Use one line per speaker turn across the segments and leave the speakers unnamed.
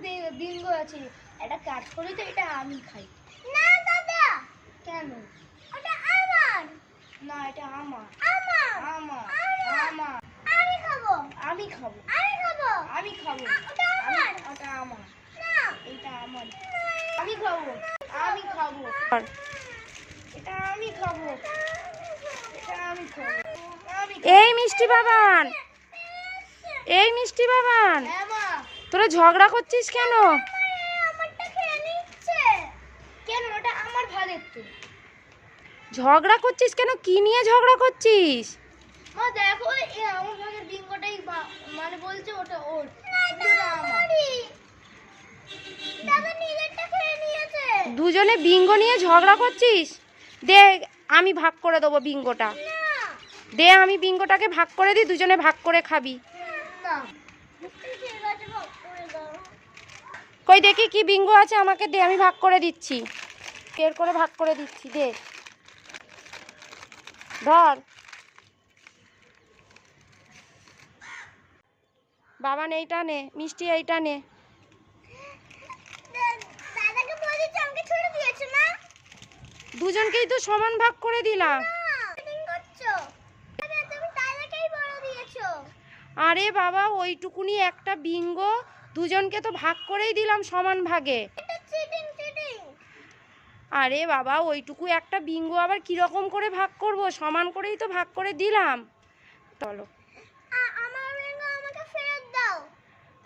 B- Bingo আছে। এটা কাট করি তো এটা আমি খাই।
না দাদা।
কেন?
ওটা আমার।
না এটা আমার।
আমার।
আমার।
আমার। আমি খাব।
আমি খাব।
আমি খাব।
আমি খাব।
ওটা আমার।
আমি- ওটা আমার।
না।
এটা আমার। আমি খাব। আমি খাব। এটা আমি খাব। এটা আমি খাব। আমি
এই মিষ্টি বাবান। এই মিষ্টি বাবান।
হ্যাঁ
তোরা ঝগড়া করছিস কেন?
আমারটা খেয়ে নিচ্ছে।
কেন? ওটা আমার ভাগের তো।
ঝগড়া করছিস কেন? কি নিয়ে ঝগড়া করছিস?
মা দেখো আমার ভাগের বিঙ্গোটাই মানে বলছে ওটা ওর।
না এটা
ওটা আমার।
আমারই। দাদা নিজেরটা খেয়ে নিয়েছে।
দুজনে বিঙ্গো নিয়ে ঝগড়া করছিস? দে আমি ভাগ করে দেবো বিঙ্গোটা। দে আমি বিঙ্গোটাকে ভাগ করে দিই দুজনে ভাগ করে খাবি।
না
ঠিক আছে ভাগ করে দাও
কই দেখি কি বিঙ্গো আছে আমাকে দে আমি ভাগ করে দিচ্ছি। বের করে ভাগ করে দিচ্ছি দে। ধর। বাবা এইটা নে মিষ্টি এইটা নে। দুজনকেই তো সমান ভাগ করে দিলাম। আরে বাবা ওইটুকুনি একটা বিঙ্গো দুজনকে তো ভাগ করেই দিলাম সমান ভাগে। আরে বাবা ওইটুকু একটা বিঙ্গো আবার কীরকম করে ভাগ করব? সমান করেই তো ভাগ করে দিলাম। চলো।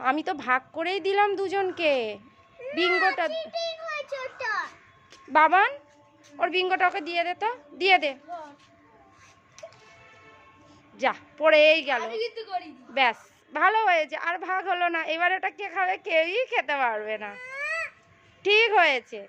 আমি তো ভাগ করেই দিলাম দুজনকে। বিঙ্গোটা বাবান ওর বিঙ্গোটা ওকে দিয়ে দে তো। দিয়ে দে। যা পড়েই গেল। ব্যাস। ভালো হয়েছে, আর ভাগ হলো না। এবার ওটা কে খাবে? কেউই খেতে পারবে না। ঠিক হয়েছে।